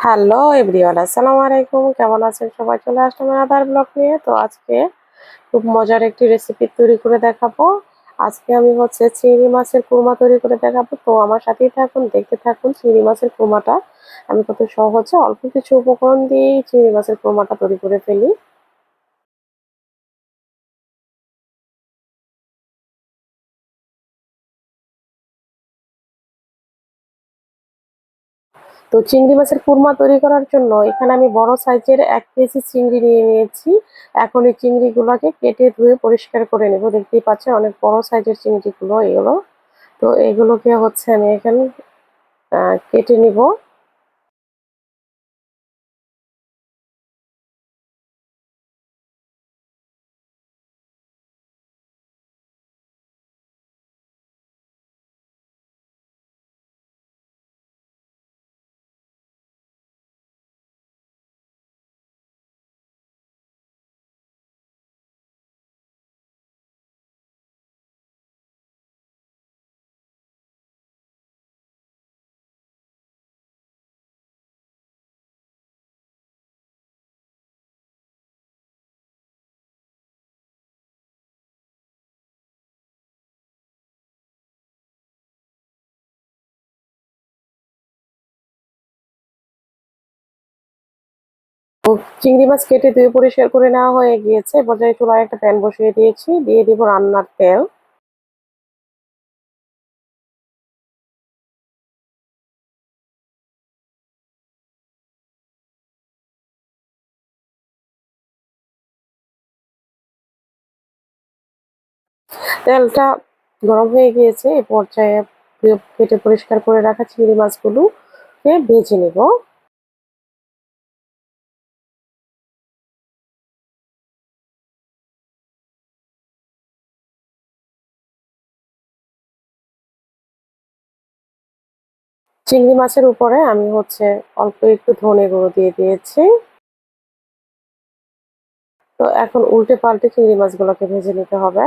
Hello everyone, আসসালামু আলাইকুম। কেমন আছেন সবাই? চলে আসলাম আদার ব্লগ নিয়ে। তো আজকে খুব মজার একটি রেসিপি তৈরি করে দেখাবো। আজকে আমি হচ্ছে চিংড়ি মাছের কুরমা তৈরি করে দেখাবো। তো আমার সাথেই থাকুন, দেখতে থাকুন চিংড়ি মাছের কুরমাটা। আমি কত সহজে অল্প কিছু উপকরণ দিয়েই চিংড়ি মাছের কুরমাটা তৈরি করে ফেলি। তো চিংড়ি মাছের কুরমা তৈরি করার জন্য এখানে আমি বড় সাইজের এক কেজি চিংড়ি নিয়ে নিয়েছি। এখন এই চিংড়িগুলোকে কেটে ধুয়ে পরিষ্কার করে নেব। দেখতেই পাচ্ছেন অনেক বড় সাইজের চিংড়িগুলো এগুলো। তো এগুলোকে হচ্ছে আমি এখানে কেটে নিব। চিংড়ি মাছ কেটে ধুয়ে পরিষ্কার করে নেওয়া হয়ে গিয়েছে। পর্যায়ে চুলায় একটা প্যান বসিয়ে দিয়েছি, দিয়ে দিব রান্নার তেল। তেলটা গরম হয়ে গিয়েছে এ পর্যায়ে কেটে পরিষ্কার করে রাখা চিংড়ি মাছগুলোকে ভেজে নেব। চিংড়ি মাছের উপরে আমি হচ্ছে অল্প একটু ধনে গুঁড়ো দিয়ে দিয়েছি। তো এখন উল্টে পাল্টে চিংড়ি মাছগুলোকে ভেজে নিতে হবে।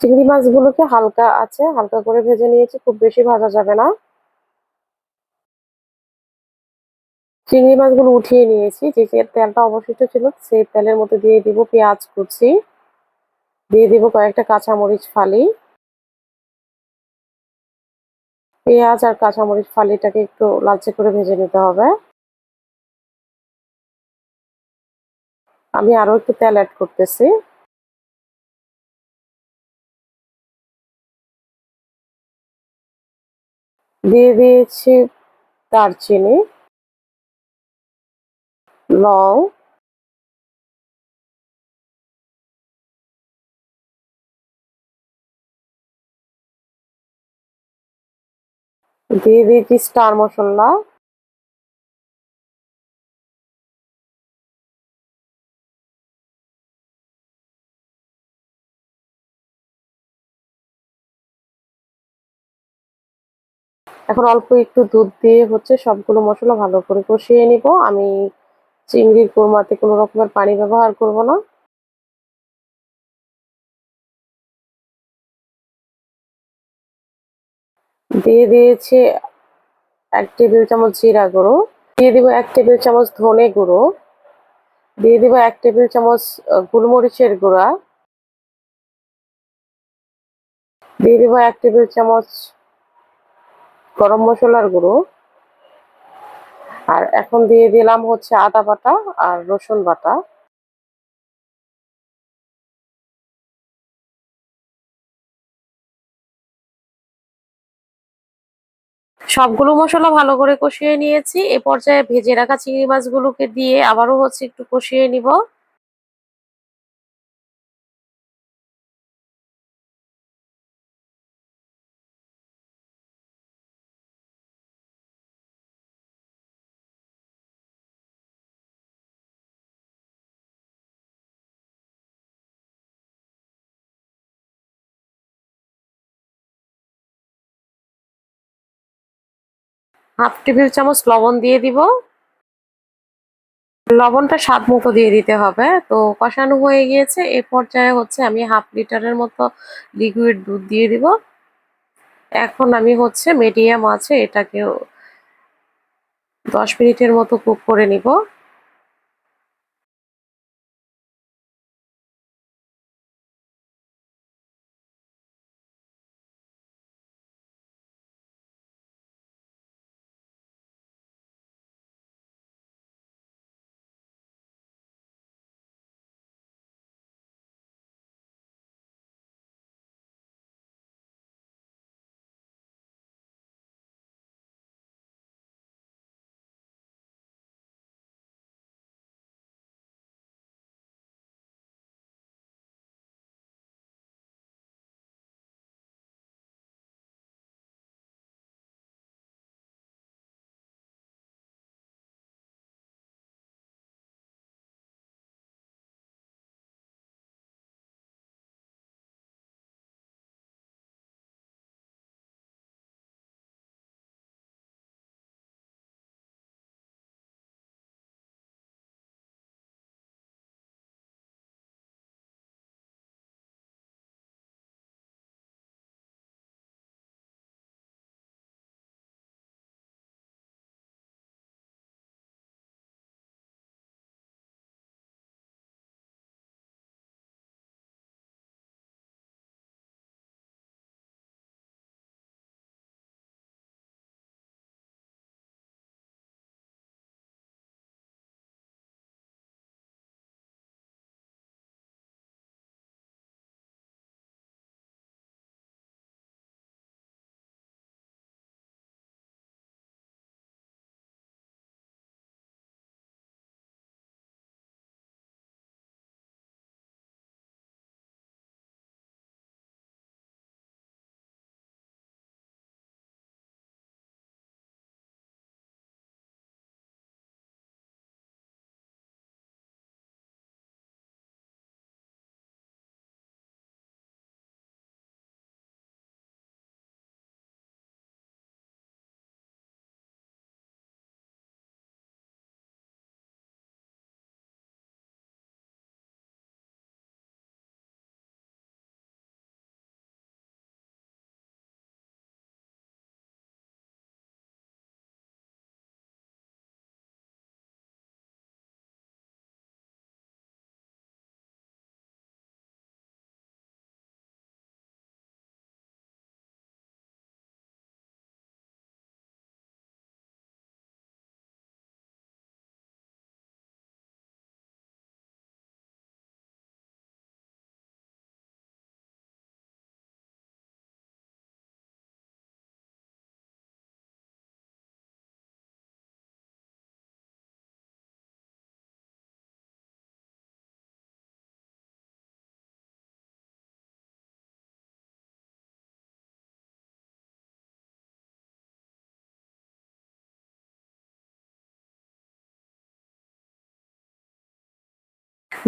চিংড়ি মাছগুলোকে হালকা আছে, হালকা করে ভেজে নিয়েছি, খুব বেশি ভাজা যাবে না। চিংড়ি মাছগুলো উঠিয়ে নিয়েছি, যে তেলটা অবশিষ্ট ছিল সেই তেলের মধ্যে দিয়ে দিব পেঁয়াজ কুচি। দিয়ে দিব কয়েকটা কাঁচামরিচ ফালি। পেঁয়াজ আর কাঁচামরিচ ফালিটাকে একটু লালচে করে ভেজে নিতে হবে। আমি আরও একটু তেল অ্যাড করতেছি। দিয়ে দিয়েছি দারচিনি লং। দিয়ে দিয়েছি স্টার মশলা এখন অল্প একটু দুধ দিয়ে হচ্ছে সবগুলো মশলা ভালো করে কষিয়ে নিব। আমি চিংড়ির কোরমাতে কোনো রকমের পানি ব্যবহার করব না। দিয়ে দিয়েছি এক টেবিল চামচ জিরা গুঁড়ো। দিয়ে দিব এক টেবিল চামচ ধনে গুঁড়ো। দিয়ে দিব এক টেবিল চামচ গোলমরিচের গুঁড়া। দিয়ে দিব এক টেবিল চামচ গরম মশলার গুঁড়ো। আর এখন দিয়ে দিলাম হচ্ছে আদা বাটা আর রসুন বাটা। সবগুলো মশলা ভালো করে কষিয়ে নিয়েছি। এ পর্যায়ে ভেজে রাখা চিংড়ি মাছগুলোকে দিয়ে আবারও হচ্ছে একটু কষিয়ে নিব। হাফ টেবিল চামচ লবণ দিয়ে দিব। লবণটা স্বাদ মতো দিয়ে দিতে হবে। তো কষানো হয়ে গিয়েছে। এ পর্যায়ে হচ্ছে আমি হাফ লিটারের মতো লিকুইড দুধ দিয়ে দিব। এখন আমি হচ্ছে মিডিয়াম আছে এটাকে দশ মিনিটের মতো কুক করে নিব।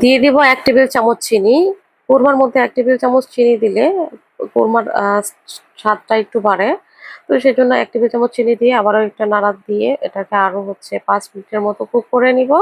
দিয়ে দিব এক টেবিল চামচ চিনি। কোরমার মধ্যে এক টেবিল চামচ চিনি দিলে কোরমার স্বাদটা একটু বাড়ে। তো সেই জন্য এক টেবিল চামচ চিনি দিয়ে আবারও একটা নাড়া দিয়ে এটাকে আরও হচ্ছে পাঁচ মিনিটের মতো কুক করে নিব।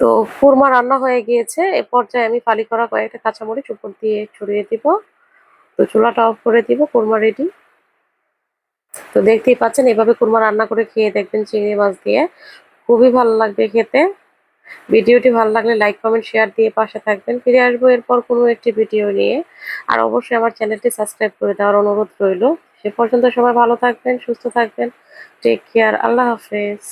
তো কুরমা রান্না হয়ে গিয়েছে। এ পর্যায়ে আমি ফালি করা কয়েকটা কাঁচামরিচ উপর দিয়ে ছড়িয়ে দিব। তো চুলাটা অফ করে দিব কুরমা রেডি তো দেখতেই পাচ্ছেন, এভাবে কুরমা রান্না করে খেয়ে দেখবেন চিংড়ি মাছ দিয়ে। খুবই ভালো লাগবে খেতে। ভিডিওটি ভালো লাগলে লাইক কমেন্ট শেয়ার দিয়ে পাশে থাকবেন। ফিরে আসব এরপর কোনো একটি ভিডিও নিয়ে। আর অবশ্যই আমার চ্যানেলটি সাবস্ক্রাইব করে দেওয়ার অনুরোধ রইল। সে পর্যন্ত সবাই ভালো থাকবেন, সুস্থ থাকবেন। টেক কেয়ার আল্লাহ হাফেজ।